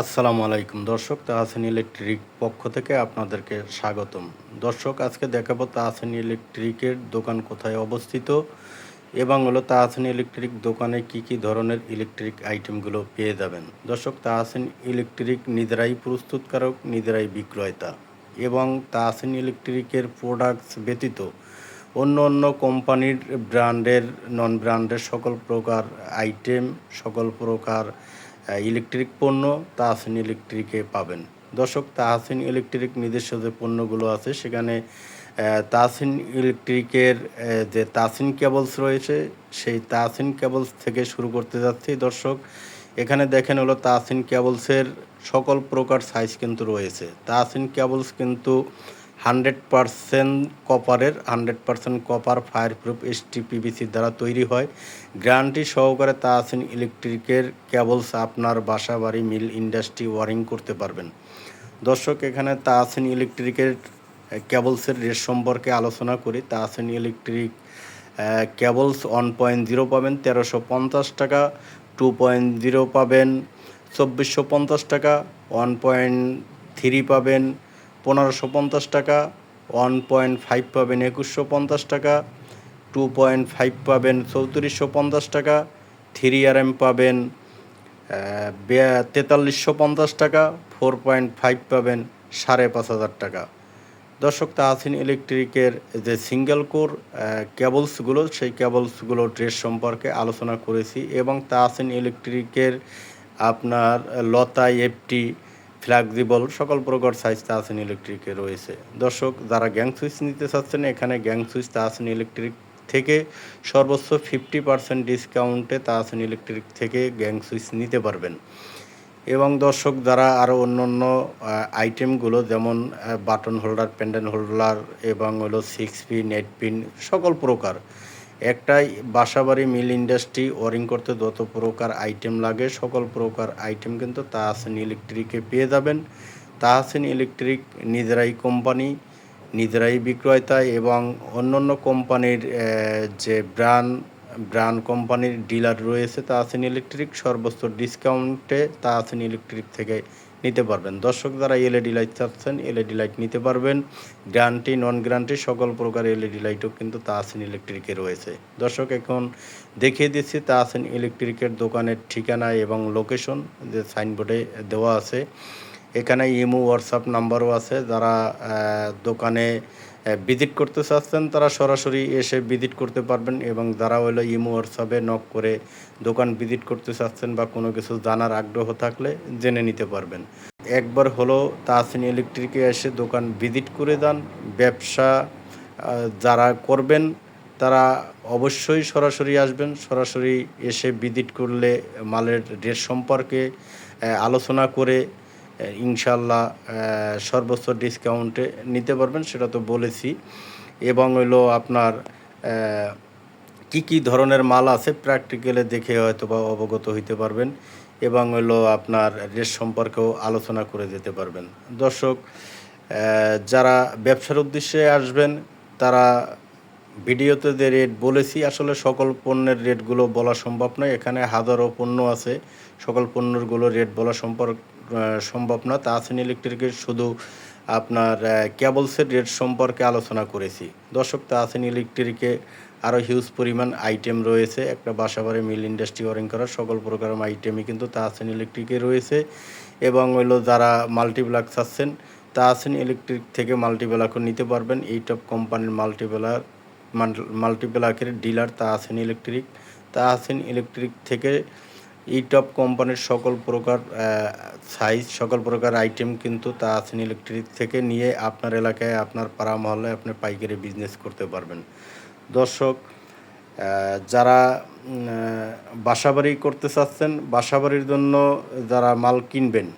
আসসালামু আলাইকুম। দর্শক, তাহসেন ইলেকট্রিক পক্ষ থেকে আপনাদেরকে স্বাগতম। দর্শক, আজকে দেখাবো তাহসেন ইলেকট্রিকের দোকান কোথায় অবস্থিত এবং হলো তাহসেন ইলেকট্রিক দোকানে কি কি ধরনের ইলেকট্রিক আইটেমগুলো পেয়ে যাবেন। দর্শক, তাহসেন ইলেকট্রিক নিজেরাই প্রস্তুতকারক, নিজেরাই বিক্রয়তা এবং তাহসেন ইলেকট্রিকের প্রোডাক্টস ব্যতীত অন্য অন্য কোম্পানির ব্র্যান্ডের নন ব্র্যান্ডের সকল প্রকার আইটেম সকল প্রকার ইলেকট্রিক পণ্য তাহসিন ইলেকট্রিকে পাবেন। দর্শক, তাহসিন ইলেকট্রিক নিজস্ব যে পণ্যগুলো আছে, সেখানে তাহসিন ইলেকট্রিকের যে তাহসিন কেবলস রয়েছে, সেই তাহসিন কেবলস থেকে শুরু করতে যাচ্ছি। দর্শক, এখানে দেখেন হলো তাহসিন কেবলসের সকল প্রকার সাইজ কিন্তু রয়েছে। তাহসিন কেবলস কিন্তু হান্ড্রেড পারসেন্ট কপারের, hundred percent copper fireproof ST পিবিসির দ্বারা তৈরি হয়। গ্যারান্টি সহকারে তাহসিন ইলেকট্রিকের কেবলস আপনার বাসা, বাড়ি, মিল, ইন্ডাস্ট্রি, ওয়ারিং করতে পারবেন। দর্শক, এখানে তাহসিন ইলেকট্রিকের কেবলসের রেট সম্পর্কে আলোচনা করি। Tahsin electric cables one point zero পাবেন, তেরোশো পঞ্চাশ টাকা। টু পয়েন্ট জিরো পাবেন, চব্বিশশো পঞ্চাশ টাকা। ওয়ান পয়েন্ট থ্রি পাবেন পনেরোশো পঞ্চাশ টাকা ওয়ান পয়েন্ট ফাইভ পাবেন একুশশো পঞ্চাশ টাকা টু পয়েন্ট ফাইভ পাবেন চৌত্রিশশো পঞ্চাশ টাকা থ্রি আর এম পাবেন তেতাল্লিশশো পঞ্চাশ টাকা ফোর পয়েন্ট ফাইভ পাবেন সাড়ে পাঁচ হাজার টাকা। দর্শক তাহসিন ইলেকট্রিকের যে সিঙ্গেল কোর কেবলসগুলো, সেই কেবলসগুলো ড্রেস সম্পর্কে আলোচনা করেছি এবং তাহসিন ইলেকট্রিকের আপনার লতা, এফটি ফ্ল্যাক্সিবল সকল প্রকার সাইজ তাহসিন ইলেকট্রিকে রয়েছে। দর্শক, যারা গ্যাং সুইচ নিতে চাচ্ছেন, এখানে গ্যাং সুইচ তাহসিন ইলেকট্রিক থেকে, সর্বোচ্চ ফিফটি পার্সেন্ট ডিসকাউন্টে তাহসিন ইলেকট্রিক থেকে গ্যাং সুইচ নিতে পারবেন। এবং দর্শক, যারা আরও অন্য অন্য আইটেমগুলো যেমন বাটন হোল্ডার প্যান্ডেল হোল্ডার এবং হলো সিক্স পিন এইট পিন সকল প্রকার একটাই বাসাবাড়ি, মিল ইন্ডাস্ট্রি, ওয়ারিং করতে যত প্রকার আইটেম লাগে, সকল প্রকার আইটেম কিন্তু তাহসিন ইলেকট্রিকে পেয়ে যাবেন। তাহসিন ইলেকট্রিক নিজেরাই কোম্পানি, নিজেরাই বিক্রয়তা এবং অন্য অন্য কোম্পানির যে ব্র্যান্ড ব্র্যান্ড কোম্পানির ডিলার রয়েছে তাহসিন ইলেকট্রিক, সর্বোচ্চ ডিসকাউন্টে তাহসিন ইলেকট্রিক থেকে নিতে পারবেন। দর্শক যারা এলইডি লাইট চাচ্ছেন এলইডি লাইট নিতে পারবেন। গ্যারান্টি নন গ্যারান্টি সকল প্রকার এলইডি লাইটও কিন্তু তাহসিন ইলেকট্রিকে রয়েছে। দর্শক, এখন দেখিয়ে দিচ্ছি তাহসিন ইলেকট্রিকের দোকানের ঠিকানা এবং লোকেশন যে সাইনবোর্ডে দেওয়া আছে। এখানে ইমো হোয়াটসঅ্যাপ নাম্বারও আছে। যারা দোকানে ভিজিট করতে চাচ্ছেন, তারা সরাসরি এসে ভিজিট করতে পারবেন এবং যারা হলো ইমো হোয়াটসঅ্যাপে নক করে দোকান ভিজিট করতে চাচ্ছেন বা কোনো কিছু জানার আগ্রহ থাকলে জেনে নিতে পারবেন। একবার হলো তাহসিন ইলেকট্রিকে এসে দোকান ভিজিট করে যান ব্যবসা যারা করবেন তারা অবশ্যই সরাসরি আসবেন, সরাসরি এসে ভিজিট করলে মালের রেট সম্পর্কে আলোচনা করে ইনশাল্লাহ সর্বোচ্চ ডিসকাউন্টে নিতে পারবেন, সেটা তো বলেছি। এবং হইল আপনার কি কি ধরনের মাল আছে প্র্যাকটিক্যালে দেখে হয়তো বা অবগত হইতে পারবেন। এবং হলো আপনার রেট সম্পর্কেও আলোচনা করে যেতে পারবেন। দর্শক যারা ব্যবসার উদ্দেশ্যে আসবেন, তারা ভিডিওতে যে রেট বলেছি, আসলে সকল পণ্যের রেটগুলো বলা সম্ভব নয়। এখানে হাজারো পণ্য আছে। সকল পণ্যগুলো রেট বলা সম্পর্ক সম্ভব না তাহসিন ইলেকট্রিকের শুধু আপনার কেবলসের রেট সম্পর্কে আলোচনা করেছি। দর্শক তাহসিন ইলেকট্রিকে আরও হিউজ পরিমাণ আইটেম রয়েছে। একটা বাসাবাড়ি মিল ইন্ডাস্ট্রি ওয়ারিং করার সকল প্রকার আইটেমই কিন্তু তাহসিন ইলেকট্রিকে রয়েছে। এবং হইল যারা মাল্টিপ্লাক চাচ্ছেন তাহসিন ইলেকট্রিক থেকে মাল্টিপ্লাকও নিতে পারবেন। এই টপ কোম্পানির multiplug মাল্টিপ্লাকের dealer Tahsin electric Tahsin electric থেকে এই টপ কোম্পানির সকল প্রকার সাইজ সকল প্রকার আইটেম কিন্তু তাহসিন ইলেকট্রিক থেকে নিয়ে আপনার এলাকায়, আপনার পাড়া মহল্লায় আপনি পাইকারি বিজনেস করতে পারবেন। দর্শক যারা বাসাবাড়ি করতে চাচ্ছেন, বাসাবাড়ির জন্য যারা মাল কিনবেন,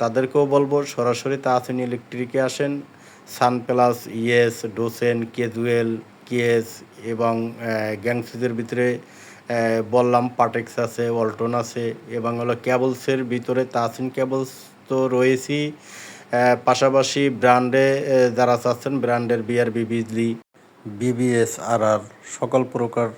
তাদেরকেও বলব সরাসরি তাহসিন ইলেকট্রিকে আসেন। Sun plus yes dozen casual case এবং গ্যাংস্টারদের ভিতরে বললাম পাটেক্স আছে, ওয়ালটন আছে, এবং হলো ক্যাবলসের ভিতরে তাসিন ক্যাবলস তো রয়েছেই পাশাপাশি ব্র্যান্ডে যারা চাচ্ছেন ব্র্যান্ডের বিআরবি, বিজলি বিবিএস আর আর সকল প্রকার